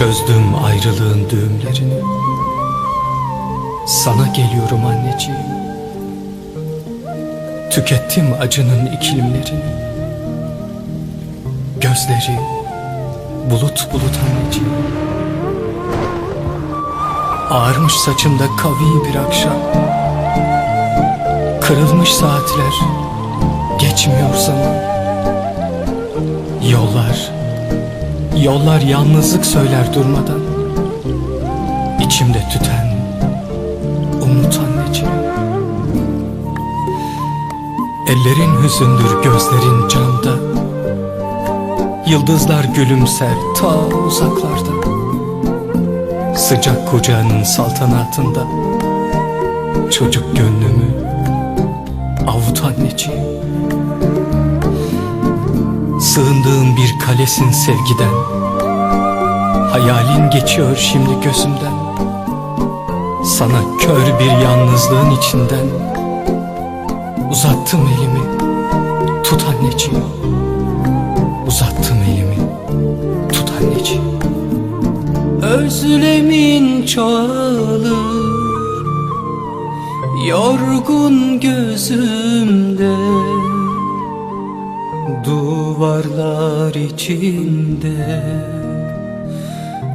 Çözdüm ayrılığın düğümlerini. Sana geliyorum anneciğim. Tükettim acının iklimlerini Gözleri bulut bulut anneciğim. Ağarmış saçımda kavi bir akşam. Kırılmış saatler Yollar yalnızlık söyler durmadan. İçimde tüten Umut anneciğim. Ellerin hüzündür gözlerin camda. Yıldızlar gülümser ta uzaklarda. Sıcak kucağının saltanatında. Çocuk gönlümü avut anneciğim Sığındığım bir kalesin sevgiden. Hayalin geçiyor şimdi gözümden. Sana kör bir yalnızlığın içinden. Uzattım elimi Tut anneciğim. Uzattım elimi Tut anneciğim. Özlemin çoğalır Yorgun gözümde Duvarlar içinde.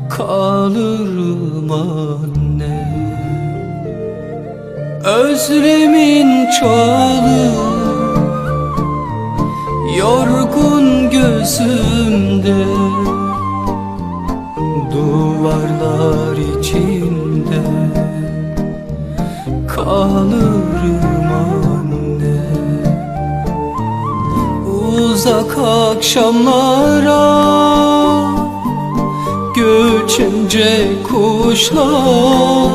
Kalırım anne. Özlemin çoğalır Yorgun gözümde. Duvarlar içinde. Kalırım anne Uzak akşamlara Göçünce kuşlar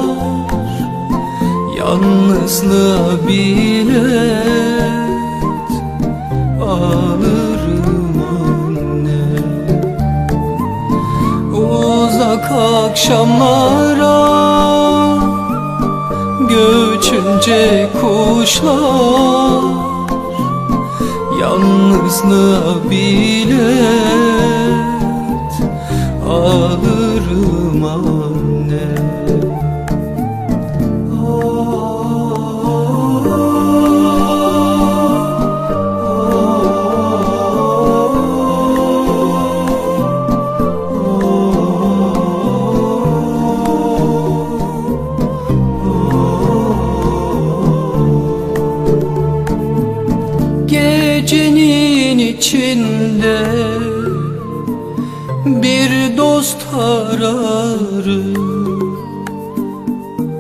Yalnızlığa bilet Alırım anne. Uzak akşamlara Göçünce kuşlar Yalnızlığa bilet Alırım anne bir dost ararım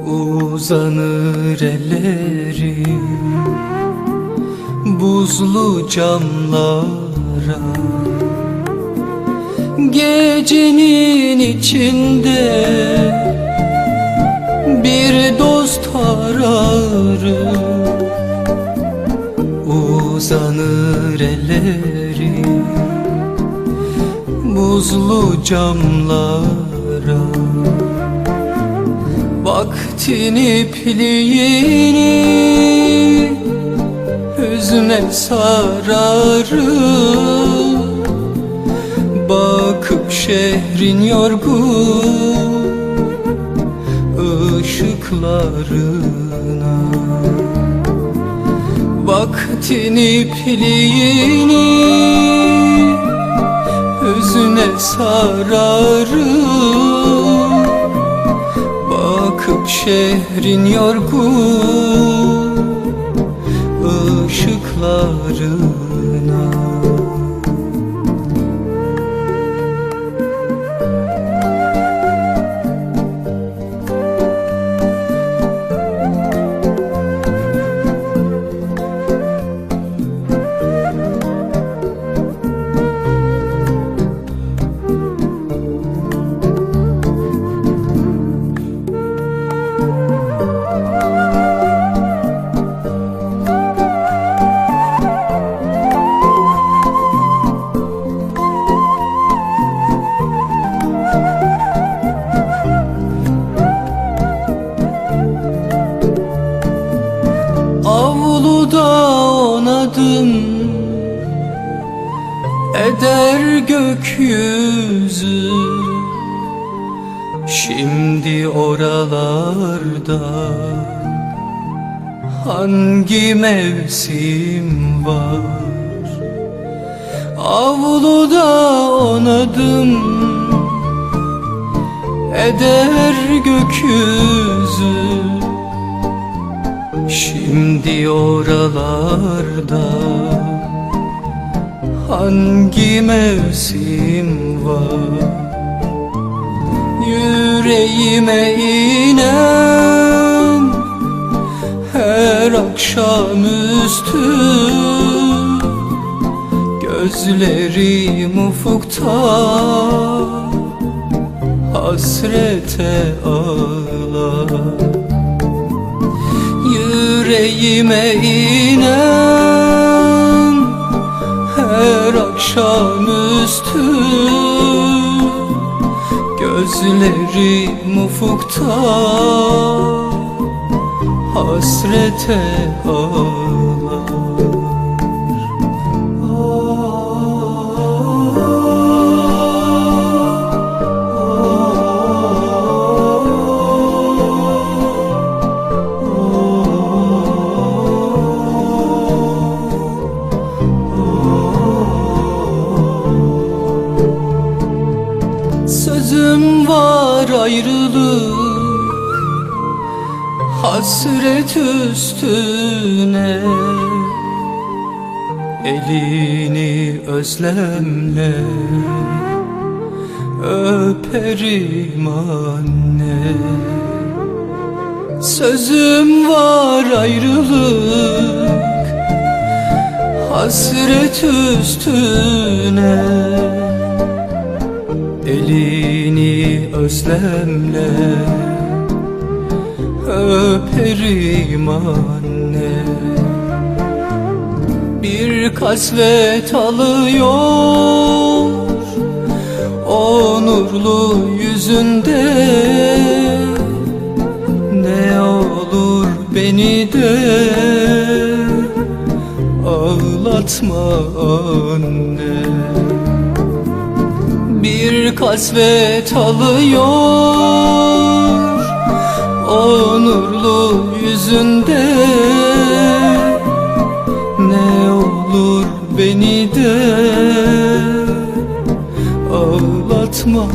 Uzanır ellerim buzlu camlara. Gecenin içinde bir dost ararım Uzanır ellerim Buzlu camlara. Vaktin ipliğini Hüzne sararım Bakıp şehrin yorgun ışıklarına. Vaktin ipliğini Hüzne sararım. Bakıp şehrin yorgun eder gökyüzü. Şimdi oralarda hangi mevsim var? Avluda onadım eder gökyüzü. Şimdi oralarda hangi mevsim var. Yüreğime inen her akşamüstü Gözlerim ufukta hasrete ağlar. Yüreğime inen akşamüstü Gözlerim ufukta hasrete ağlar Hasret üstüne. Elini özlemle Öperim anne. Sözüm var ayrılık. Hasret üstüne. Elini özlemle öperim anne. Bir kasvet alıyor o nurlu yüzünde. Ne olur beni de ağlatma anne. Bir kasvet alıyor O nurlu yüzünde. Ne olur beni de Ağlatma